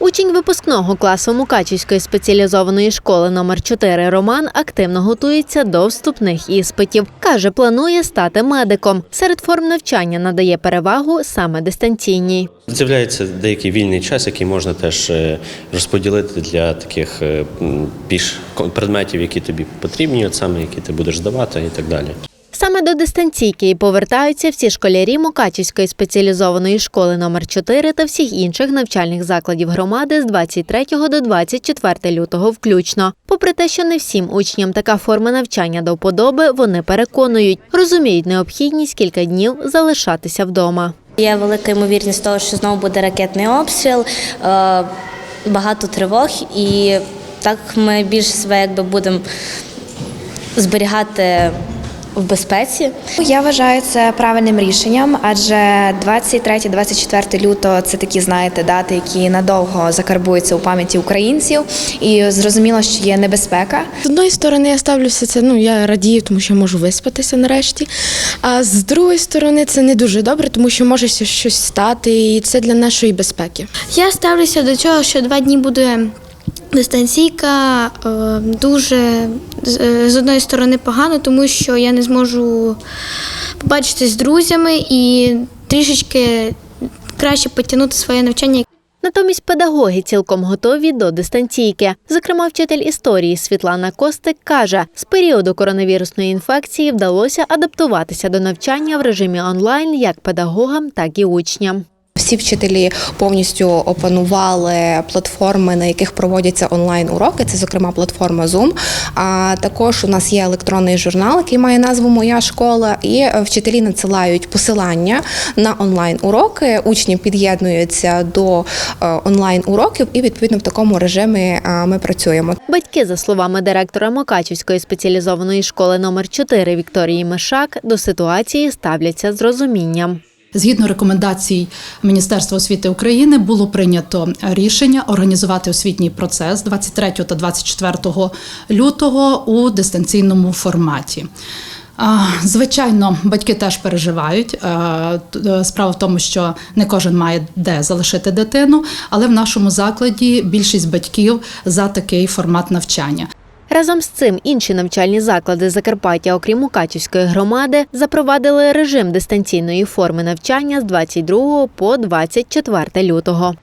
Учень випускного класу Мукачівської спеціалізованої школи номер 4 Роман активно готується до вступних іспитів. Каже, планує стати медиком. Серед форм навчання надає перевагу саме дистанційній. З'являється деякий вільний час, який можна теж е, розподілити для таких е, більш предметів, які тобі потрібні, от саме які ти будеш здавати і так далі. Саме до дистанційки і повертаються всі школярі Мукачівської спеціалізованої школи номер 4 та всіх інших навчальних закладів громади з 23 до 24 лютого включно. Попри те, що не всім учням така форма навчання до вподоби, вони переконують, розуміють необхідність кілька днів залишатися вдома. Є велика ймовірність того, що знову буде ракетний обстріл, е, багато тривог, і так ми більш себе якби будемо зберігати в безпеці. Я вважаю це правильним рішенням, адже 23-24 лютого це такі, знаєте, дати, які надовго закарбуються у пам'яті українців, і зрозуміло, що є небезпека. З одної сторони, я ставлюся це. Ну я радію, тому що можу виспатися нарешті. А з другої сторони, це не дуже добре, тому що може ще щось стати, і це для нашої безпеки. Я ставлюся до цього, що два дні буде дистанційка е, дуже з- е, одної сторони погано, тому що я не зможу побачитися з друзями і трішечки краще потягнути своє навчання. Натомість педагоги цілком готові до дистанційки. Зокрема, вчитель історії Світлана Костик каже, з періоду коронавірусної інфекції вдалося адаптуватися до навчання в режимі онлайн як педагогам, так і учням. Всі вчителі повністю опанували платформи, на яких проводяться онлайн уроки. Це, зокрема, платформа Zoom. А також у нас є електронний журнал, який має назву Моя школа, і вчителі надсилають посилання на онлайн уроки. Учні під'єднуються до е, онлайн уроків, і відповідно в такому режимі е, ми працюємо. Батьки, за словами директора Мукачівської спеціалізованої школи номер 4 Вікторії Мишак, до ситуації ставляться з розумінням. Згідно рекомендацій Міністерства освіти України було прийнято рішення організувати освітній процес 23 та 24 лютого у дистанційному форматі. Звичайно, батьки теж переживають. Е, Справа в тому, що не кожен має де залишити дитину, але в нашому закладі більшість батьків за такий формат навчання. Разом з цим інші навчальні заклади Закарпаття, окрім Мукачівської громади, запровадили режим дистанційної форми навчання з 22 по 24 лютого.